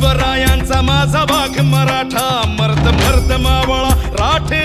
शिवरायांचा माझा भाग मराठा. मर्द मर्द मावळा राठे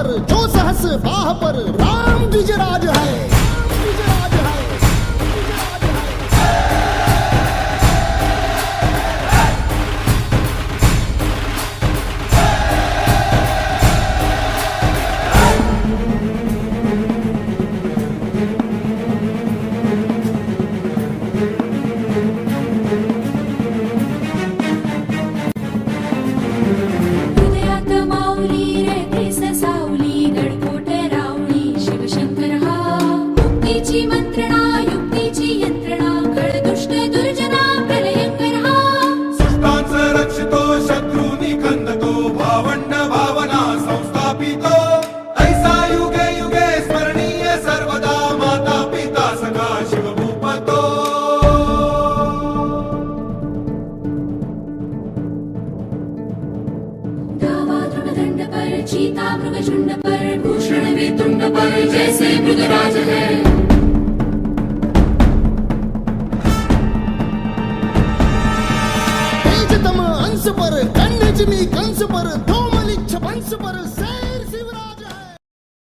पर जो सहस बाह पर रा मुंड पर, चीता मृग झुंड पर, भूषण भी तुंड पर, जैसे मृगराज है। पर कंडजनी कंस पर, धोमलिच्छ वंश पर से